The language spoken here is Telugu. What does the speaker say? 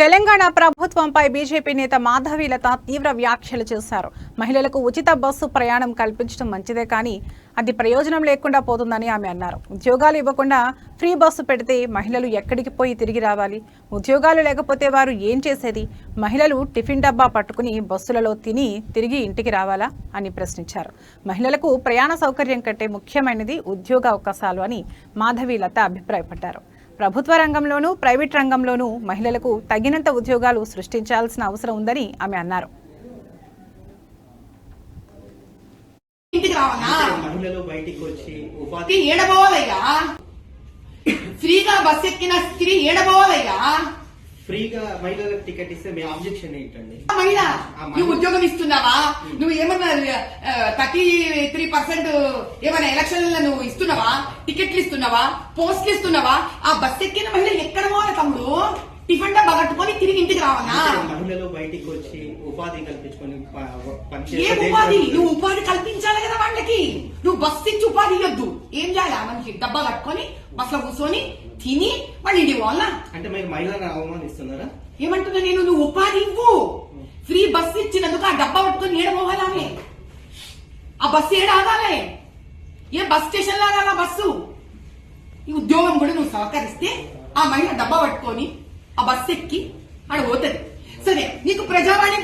తెలంగాణ ప్రభుత్వంపై బీజేపీ నేత మాధవీలత తీవ్ర వ్యాఖ్యలు చేశారు. మహిళలకు ఉచిత బస్సు ప్రయాణం కల్పించడం మంచిదే కానీ అది ప్రయోజనం లేకుండా పోతుందని ఆమె అన్నారు. ఉద్యోగాలు ఇవ్వకుండా ఫ్రీ బస్సు పెడితే మహిళలు ఎక్కడికి పోయి తిరిగి రావాలి? ఉద్యోగాలు లేకపోతే వారు ఏం చేసేది? మహిళలు టిఫిన్ డబ్బా పట్టుకుని బస్సులలో తిని తిరిగి ఇంటికి రావాలా అని ప్రశ్నించారు. మహిళలకు ప్రయాణ సౌకర్యం కంటే ముఖ్యమైనది ఉద్యోగ అవకాశాలు అని మాధవీలత అభిప్రాయపడ్డారు. ప్రభుత్వ రంగంలోనూ ప్రైవేట్ రంగంలోనూ మహిళలకు తగినంత ఉద్యోగాలు సృష్టించాల్సిన అవసరం ఉందని ఆమె అన్నారు. ఫ్రీగా బస్ ఎక్కిన స్త్రీ ఏడబోవాలయ్యా? ఫ్రీగా మహిళలకు టికెట్ ఇస్తే మీ ఆబ్జెక్షన్ ఏంటండి? మహిళ నువ్వు ఉద్యోగం ఇస్తున్నావా? నువ్వు ఏమన్నా థర్టీ త్రీ పర్సెంట్ ఏమైనా ఎలక్షన్లలో నువ్వు ఇస్తున్నావా? టికెట్లు ఇస్తున్నావా? పోస్టులు ఇస్తున్నావా? ఆ బస్ ఎక్కిన మహిళ ఎక్కడ పోవాలి తమ్ముడు? టిఫిన్ డబ్బా కట్టుకొని తిరిగి ఇంటికి రావన్నా మహిళలు బయటికి వచ్చి ఉపాధి కల్పించుకొని ఏ ఉపాధి? నువ్వు ఉపాధి కల్పించాలి కదా ఇవ్వద్దు ఏం చేయాలి? ఆ మనిషి డబ్బా కట్టుకొని బస్సులో కూర్చొని తిని మళ్ళీ ఇంటికి పోవాలా? అంటే మీరు మహిళలను అవమానిస్తున్నారా? ఏమంటున్నా నేను? నువ్వు ఉపాధి ఇవ్వు. ఫ్రీ బస్ ఇచ్చినందుకు ఆ డబ్బా పట్టుకొని ఏడ పోవాలామే ఆ బస్సు ఏడ ఆగాలే ఏ బస్ స్టేషన్లో ఆగాల బస్సు? ఈ ఉద్యోగం కూడా నువ్వు సహకరిస్తే ఆ మహిళ డబ్బా పట్టుకొని ఆ బస్సు ఎక్కి ఆడ పోతుంది. సరే నీకు ప్రజావాణి